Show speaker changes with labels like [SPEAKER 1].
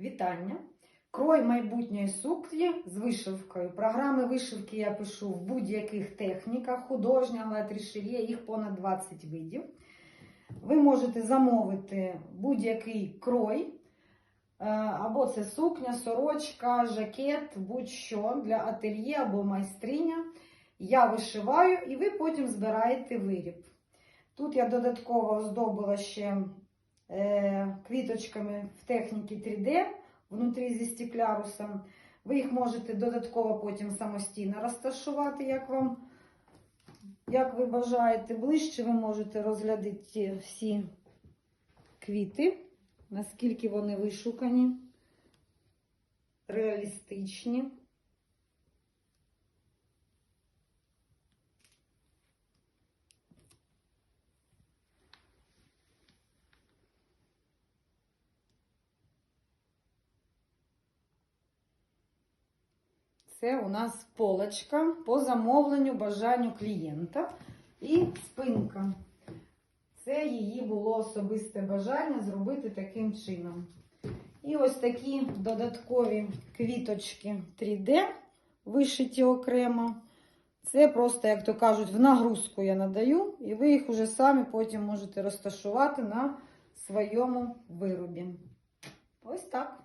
[SPEAKER 1] Вітання! Крой майбутньої сукні з вишивкою. Програми вишивки я пишу в будь-яких техніках, художня, латрішерія, їх понад 20 видів. Ви можете замовити будь-який крой, е, або це сукня, сорочка, жакет, будь-що для ательє або майстриня. Я вишиваю і ви потім збираєте виріб. Тут я додатково оздобила ще е, квіточками в техніці 3D внутрі зі стеклярусом. Ви їх можете додатково потім самостійно розташувати, як вам, як ви бажаєте. Ближче ви можете розглядати всі квіти, наскільки вони вишукані, реалістичні. Це у нас полочка по замовленню бажанню клієнта і спинка. Це її було особисте бажання зробити таким чином. І ось такі додаткові квіточки 3D вишиті окремо. Це просто, як то кажуть, в нагрузку я надаю, і ви їх уже самі потім можете розташувати на своєму виробі. Ось так.